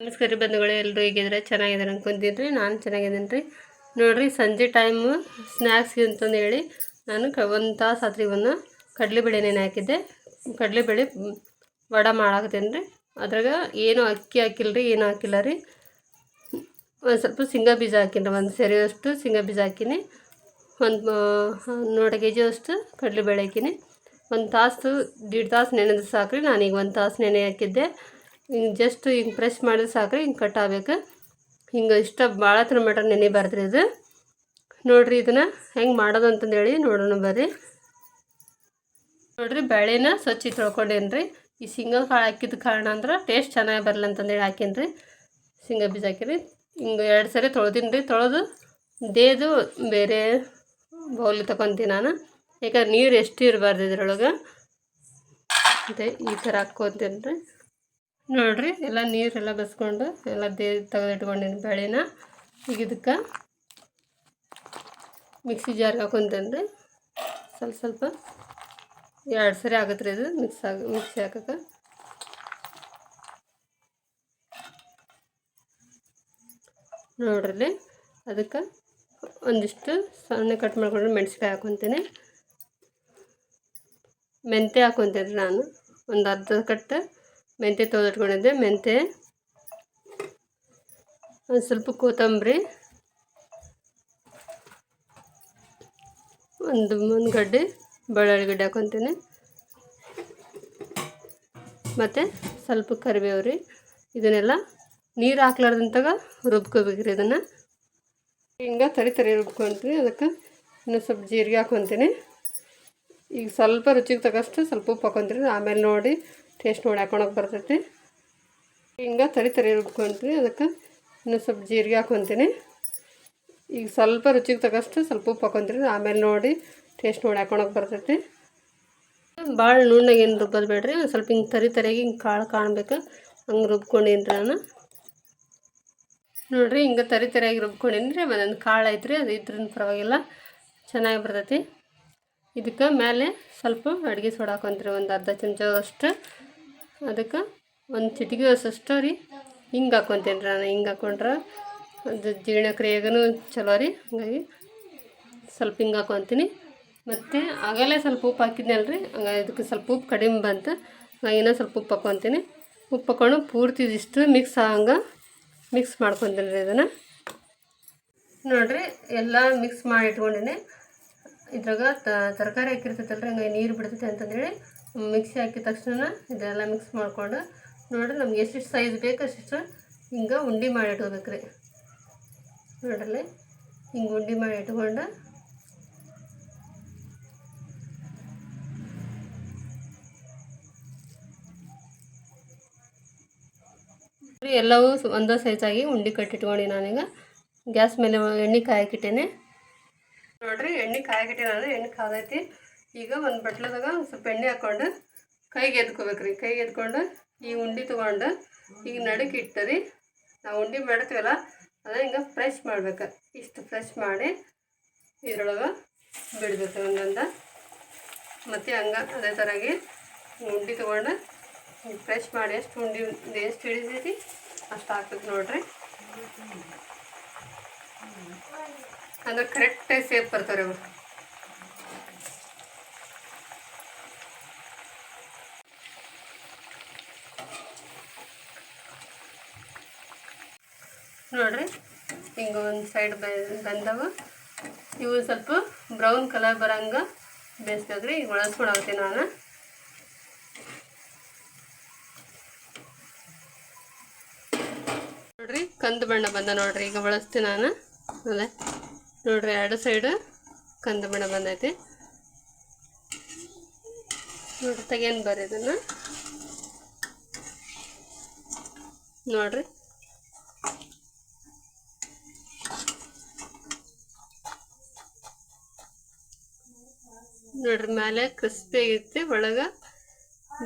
ನಮಸ್ಕಾರ ರೀ ಬಂಧುಗಳೇ ಎಲ್ಲರೂ ಹೇಗಿದ್ರೆ ಚೆನ್ನಾಗಿದ್ದಾರೆ ಅನ್ಕೊಂತೀನಿ ರೀ. ನಾನು ಚೆನ್ನಾಗಿದ್ದೀನಿ ರೀ. ನೋಡಿರಿ, ಸಂಜೆ ಟೈಮು ಸ್ನ್ಯಾಕ್ಸ್ ಅಂತಂದು ಹೇಳಿ ನಾನು ಒಂದು ತಾಸು ಆತ್ರಿ ಇವನ್ನ ಕಡಲೆಬೇಳೆ ನೆನೆ ಹಾಕಿದ್ದೆ. ಕಡಲೆಬೇಳೆ ಬೇಳೆ ವಡ ಮಾಡಾಕತ್ತೀನಿ ರೀ. ಅದ್ರಾಗ ಏನು ಅಕ್ಕಿ ಹಾಕಿಲ್ಲ ರೀ, ಏನೂ ಹಾಕಿಲ್ಲ ರೀ. ಒಂದು ಸ್ವಲ್ಪ ಶೇಂಗಾ ಬೀಜ ಹಾಕಿನಿ ಒಂದು ಸೆರೆಯಷ್ಟು ಶೇಂಗಾ ಬೀಜ ಹಾಕಿನಿ. ಒಂದು ನೂರು ಕೆ ಜಿಯಷ್ಟು ಕಡಲೆಬೇಳೆ ಹಾಕಿನಿ. ಒಂದು ತಾಸು, ದೀಡ್ ತಾಸು ನೆನೆದು ಸಾಕ್ರಿ. ನಾನೀಗ ಒಂದು ತಾಸು ನೆನೆ ಹಾಕಿದ್ದೆ. ಹಿಂಗೆ ಜಸ್ಟ್ ಹಿಂಗೆ ಪ್ರೆಸ್ ಮಾಡಿದ್ರೆ ಸಾಕ್ರಿ, ಹಿಂಗೆ ಕಟ್ ಆಗ್ಬೇಕು. ಹಿಂಗೆ ಇಷ್ಟ ಭಾಳ ಥರ ಮಟ ನೆನೆಬಾರ್ದು ರೀ ಇದು. ನೋಡಿರಿ ಇದನ್ನು ಹೆಂಗೆ ಮಾಡೋದು ಅಂತಂದೇಳಿ ನೋಡೋಣ ಬರ್ರಿ. ನೋಡಿರಿ ಬೇಳೆನ ಸ್ವಚ್ಛ ತೊಳ್ಕೊಂಡೇನಿ ರೀ ಈ ಸಿಂಗಲ್ ಕಾಳು ಹಾಕಿದ ಕಾರಣ ಅಂದ್ರೆ ಟೇಸ್ಟ್ ಚೆನ್ನಾಗಿ ಬರಲ್ಲ ಅಂತಂದೇಳಿ ಹಾಕೀನಿ ರೀ ಶೇಂಗಾ ಬೀಜ ಹಾಕಿರಿ. ಹಿಂಗೆ ಎರಡು ಸರಿ ತೊಳ್ದೀನಿ ರೀ ತೊಳೆದು ದೇದು ಬೇರೆ ಬೌಲ್ ತಗೊತೀನಿ ನಾನು. ಯಾಕಂದ್ರೆ ನೀರು ಎಷ್ಟು ಇರಬಾರ್ದು ಇದ್ರೊಳಗೆ. ಅದೇ ಈ ಥರ ಹಾಕ್ಕೊತೀನಿ ರೀ ನೋಡಿರಿ, ಎಲ್ಲ ನೀರೆಲ್ಲ ಬಸ್ಕೊಂಡು ಎಲ್ಲ ದೇ ತೆಗೆದಿಟ್ಕೊಂಡಿನಿ ಬೆಳೆನ ಈಗ ಇದಕ್ಕೆ ಮಿಕ್ಸಿ ಜಾರ್ ಹಾಕೊಂತಂದ್ರೆ ಸ್ವಲ್ಪ ಸ್ವಲ್ಪ ಎರಡು ಸರಿ ಆಗತ್ತೆ ರೀ ಇದು ಮಿಕ್ಸ್ ಆಗಿ, ಮಿಕ್ಸಿ ಹಾಕಕ್ಕೆ. ನೋಡ್ರಿ, ಅದಕ್ಕೆ ಒಂದಿಷ್ಟು ಸಣ್ಣ ಕಟ್ ಮಾಡ್ಕೊಂಡ್ರೆ ಮೆಣಸಿಕಾಯಿ ಹಾಕೊತೀನಿ. ಮೆಂತ್ಯ ಹಾಕೊತೀನಿ ನಾನು. ಒಂದು ಅರ್ಧ ಕಟ್ಟು ಮೆಂತ್ಯ ತೊಳೆದಿಟ್ಕೊಂಡಿದ್ದೆ ಮೆಂತ್ಯ ಒಂದು ಸ್ವಲ್ಪ ಕೊತ್ತಂಬರಿ, ಒಂದು ಒಂದು ಗಡ್ಡೆ ಬೆಳ್ಳುಳ್ಳಿ ಗಡ್ಡೆ ಹಾಕೊತೀನಿ. ಮತ್ತು ಸ್ವಲ್ಪ ಕರಿಬೇವು ರೀ ಇದನ್ನೆಲ್ಲ ನೀರು ಹಾಕ್ಲಾರ್ದಂತಾಗ ರುಬ್ಕೋಬೇಕ್ರಿ ಇದನ್ನು. ಹಿಂಗೆ ತರಿ ತರಿ ರುಬ್ಕೊತೀನಿ ಅದಕ್ಕೆ ಇನ್ನೂ ಸ್ವಲ್ಪ ಜೀರಿಗೆ ಹಾಕೊತೀನಿ. ಈಗ ಸ್ವಲ್ಪ ರುಚಿಗೆ ತಗಷ್ಟು ಸ್ವಲ್ಪ ಉಪ್ಪು ಹಾಕೊತೀನಿ ಆಮೇಲೆ ನೋಡಿ ಟೇಸ್ಟ್ ನೋಡಿ ಹಾಕೊಳಕ್ಕೆ ಬರ್ತೈತಿ. ಹಿಂಗೆ ತರಿ ತರಿ ರುಬ್ಕೊಂತೀನಿ ಅದಕ್ಕೆ ಇನ್ನೂ ಸ್ವಲ್ಪ ಜೀರಿಗೆ ಹಾಕೊತೀನಿ. ಈಗ ಸ್ವಲ್ಪ ರುಚಿಗೆ ತಗಷ್ಟು ಸ್ವಲ್ಪ ಉಪ್ಪು ಹಾಕೊತೀನಿ. ಆಮೇಲೆ ನೋಡಿ ಟೇಸ್ಟ್ ನೋಡಿ ಹಾಕೊಳಕ್ಕೆ ಬರ್ತೈತಿ. ಭಾಳ ನುಣ್ಣಗೆ ಏನು ರುಬ್ಬೋದು ಬೇಡ್ರಿ ಸ್ವಲ್ಪ ಹಿಂಗೆ ತರಿ ತರಿಯಾಗಿ ಹಿಂಗೆ ಕಾಳು ಕಾಣ್ಬೇಕು. ಹಂಗೆ ರುಬ್ಕೊಂಡೀನಿ ನಾನು ನೋಡಿರಿ ಹಿಂಗೆ ತರಿ ತರಿಯಾಗಿ ರುಬ್ಕೊಂಡೀನಿ ರೀ ಒಂದೊಂದು ಕಾಳು ಐತ್ರಿ, ಅದು ಇದ್ರಿಂದ ಪರವಾಗಿಲ್ಲ, ಚೆನ್ನಾಗಿ ಬರ್ತೈತಿ. ಇದಕ್ಕೆ ಮೇಲೆ ಸ್ವಲ್ಪ ಅಡುಗೆ ಸೋಡಾ ಹಾಕೊಂತ್ರಿ, ಒಂದು ಅರ್ಧ ಚಮಚದಷ್ಟು ಅದಕ್ಕೆ ಒಂದು ಚಿಟಿಕೆ ಅಷ್ಟು ರೀ. ಹಿಂಗೆ ಹಾಕ್ಕೊತೀನಿ ರೀ ನಾನು ಹಿಂಗೆ ಹಾಕ್ಕೊಂಡ್ರೆ ಅದು ಜೀರ್ಣಕ್ರಿಯೆಗೂ ಚಲೋ ರೀ. ಹಂಗಾಗಿ ಸ್ವಲ್ಪ ಹಿಂಗೆ ಹಾಕ್ಕೊತೀನಿ ಮತ್ತು ಆಗಲೇ ಸ್ವಲ್ಪ ಉಪ್ಪು ಹಾಕಿದ್ನಲ್ಲ ರೀ ಹಂಗಾಗಿ ಇದಕ್ಕೆ ಸ್ವಲ್ಪ ಉಪ್ಪು ಕಡಿಮೆ ಬಂತು. ಹಂಗಾಗಿ ಇನ್ನೂ ಸ್ವಲ್ಪ ಉಪ್ಪು ಹಾಕ್ಕೊತೀನಿ ಉಪ್ಪು ಹಾಕೊಂಡು ಪೂರ್ತಿ ಇದಿಷ್ಟು ಮಿಕ್ಸ್ ಆಗಂಗೆ ಮಿಕ್ಸ್ ಮಾಡ್ಕೊತೀನಿ ರೀ ಇದನ್ನು. ನೋಡಿರಿ, ಎಲ್ಲ ಮಿಕ್ಸ್ ಮಾಡಿ ಇಟ್ಕೊಂಡಿನಿ. ಇದ್ರಾಗ ತರಕಾರಿ ಹಾಕಿರ್ತೈತಲ್ಲ ರೀ ಹಂಗಾಗಿ ನೀರು ಬಿಡ್ತೈತೆ ಅಂತಂದೇಳಿ ಮಿಕ್ಸಿ ಹಾಕಿದ ತಕ್ಷಣ ಇದೆಲ್ಲ ಮಿಕ್ಸ್ ಮಾಡ್ಕೊಂಡು ನೋಡಿರಿ ನಮ್ಗೆ ಎಷ್ಟೆಷ್ಟು ಸೈಜ್ ಬೇಕು ಅಷ್ಟು ಹಿಂಗೆ ಉಂಡೆ ಮಾಡಿ ಇಟ್ಕೋಬೇಕು ರೀ ನೋಡ್ರಲ್ಲಿ ಹಿಂಗೆ ಉಂಡೆ ಮಾಡಿ ಇಟ್ಕೊಂಡು ಎಲ್ಲವೂ ಒಂದೇ ಸೈಜಾಗಿ ಉಂಡೆ ಕಟ್ಟಿಟ್ಕೊಂಡು ನಾನೀಗ. ಗ್ಯಾಸ್ ಮೇಲೆ ಎಣ್ಣೆ ಕಾಯಕ್ಕಿಟ್ಟೇನೆ ನೋಡ್ರಿ ಎಣ್ಣೆ ಕಾಯಕ್ಕಿಟ್ಟೆ ನಾನು ಎಣ್ಣೆ ಕಾದೈತಿ. ಈಗ ಒಂದು ಬಟ್ಲದಾಗ ಸ್ವಲ್ಪ ಎಣ್ಣೆ ಹಾಕ್ಕೊಂಡು ಕೈಗೆ ಎದ್ಕೋಬೇಕು ರೀ. ಕೈಗೆ ಎದ್ಕೊಂಡು ಈ ಉಂಡೆ ತೊಗೊಂಡು ಈಗ ನಡುಕ್ಕೆ ಇಟ್ಟರಿ. ನಾವು ಉಂಡೆ ಮಾಡ್ತೀವಲ್ಲ, ಅದನ್ನು ಹಿಂಗೆ ಫ್ರೆಶ್ ಮಾಡ್ಬೇಕು. ಇಷ್ಟು ಫ್ರೆಶ್ ಮಾಡಿ ಇದ್ರೊಳಗೆ ಬಿಡಬೇಕು ಒಂದೊಂದು. ಮತ್ತು ಹಂಗೆ ಅದೇ ಥರಾಗಿ ಉಂಡೆ ತೊಗೊಂಡು ಫ್ರೆಶ್ ಮಾಡಿ ಎಷ್ಟು ಉಂಡೆ ಎಷ್ಟು ಹಿಡಿದೈತಿ ಅಷ್ಟು ಹಾಕ್ಬೇಕು ನೋಡ್ರಿ. ಅಂದ್ರೆ ಕರೆಕ್ಟಾಗಿ ಸೇಫ್ ಬರ್ತಾರೆ ಅವು ನೋಡ್ರಿ. ಹಿಂಗೆ ಒಂದು ಸೈಡ್ ಬಂದವು. ಇವು ಸ್ವಲ್ಪ ಬ್ರೌನ್ ಕಲರ್ ಬರಂಗ ಬೇಯಿಸ್ಬೇಕ್ರಿ ಈಗ ಒಳಸ್ಕೊಳತ್ತೀನಿ ನಾನು. ನೋಡ್ರಿ, ಕಂದು ಬಣ್ಣ ಬಂದ ನೋಡ್ರಿ. ಈಗ ಬಳಸ್ತೀನಿ ನಾನು. ಅಲ್ಲ. ನೋಡ್ರಿ, ಎರಡು ಸೈಡು ಕಂದು ಬಣ್ಣ ಬಂದೈತಿ. ನೋಡ್ರಿ ತೆಗೇನು ಬರ್ರಿ ಇದನ್ನು. ನೋಡ್ರಿ. ನೋಡ್ರಿ ಮೇಲೆ ಕ್ರಿಸ್ಪಿ ಆಗಿರುತ್ತೆ ಒಳಗೆ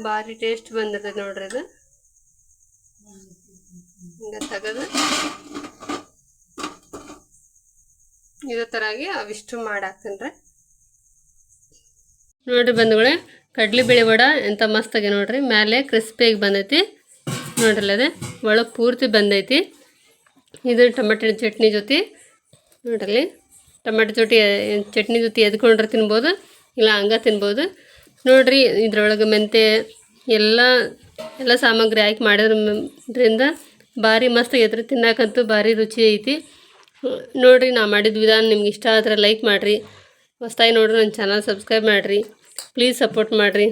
ಭಾರಿ ಟೇಸ್ಟ್ ಬಂದಿದೆ ನೋಡ್ರಿ ಅದು. ಹಿಂಗೆ ತೆಗೆದು ಇದೇ ಥರಾಗಿ ಅವಿಷ್ಟು ಮಾಡಾಕ್ತೀನಿ ರೀ. ನೋಡ್ರಿ ಬಂಧುಗಳೇ ಕಡ್ಲಿ ಬೇಳೆ ವಡ ಎಂಥ ಮಸ್ತಾಗಿ ನೋಡ್ರಿ. ಮೇಲೆ ಕ್ರಿಸ್ಪಿಯಾಗಿ ಬಂದೈತಿ. ನೋಡ್ರಲ್ಲ ಅದೇ, ಒಳಗೆ ಪೂರ್ತಿ ಬಂದೈತಿ. ಇದು ಟೊಮೆಟೊ ಚಟ್ನಿ ಜೊತೆ. ನೋಡ್ರಲ್ಲಿ ಟೊಮೆಟೊ ಜೊತೆ ಚಟ್ನಿ ಜೊತೆ ಎದ್ಕೊಂಡ್ರೆ ತಿನ್ಬೋದು. ಇಲ್ಲ, ಹಂಗೆ ತಿನ್ಬೋದು. ನೋಡಿರಿ, ಇದ್ರೊಳಗೆ ಮೆಂತ್ಯ ಎಲ್ಲ ಎಲ್ಲ ಸಾಮಗ್ರಿ ಹಾಕಿ ಮಾಡಿದ್ರಿಂದ ಭಾರಿ ಮಸ್ತ್ ಆಗೈತ್ರಿ. ತಿನ್ನಕ್ಕಂತೂ ಭಾರಿ ರುಚಿ ಐತಿ. ನೋಡಿರಿ, ನಾ ಮಾಡಿದ ವಿಧಾನ ನಿಮ್ಗೆ ಇಷ್ಟ ಆದರೆ ಲೈಕ್ ಮಾಡಿರಿ. ಹೊಸ್ದಾಗಿ ನೋಡ್ರಿ, ನನ್ನ ಚಾನಲ್ ಸಬ್ಸ್ಕ್ರೈಬ್ ಮಾಡಿರಿ. ಪ್ಲೀಸ್ ಸಪೋರ್ಟ್ ಮಾಡಿರಿ.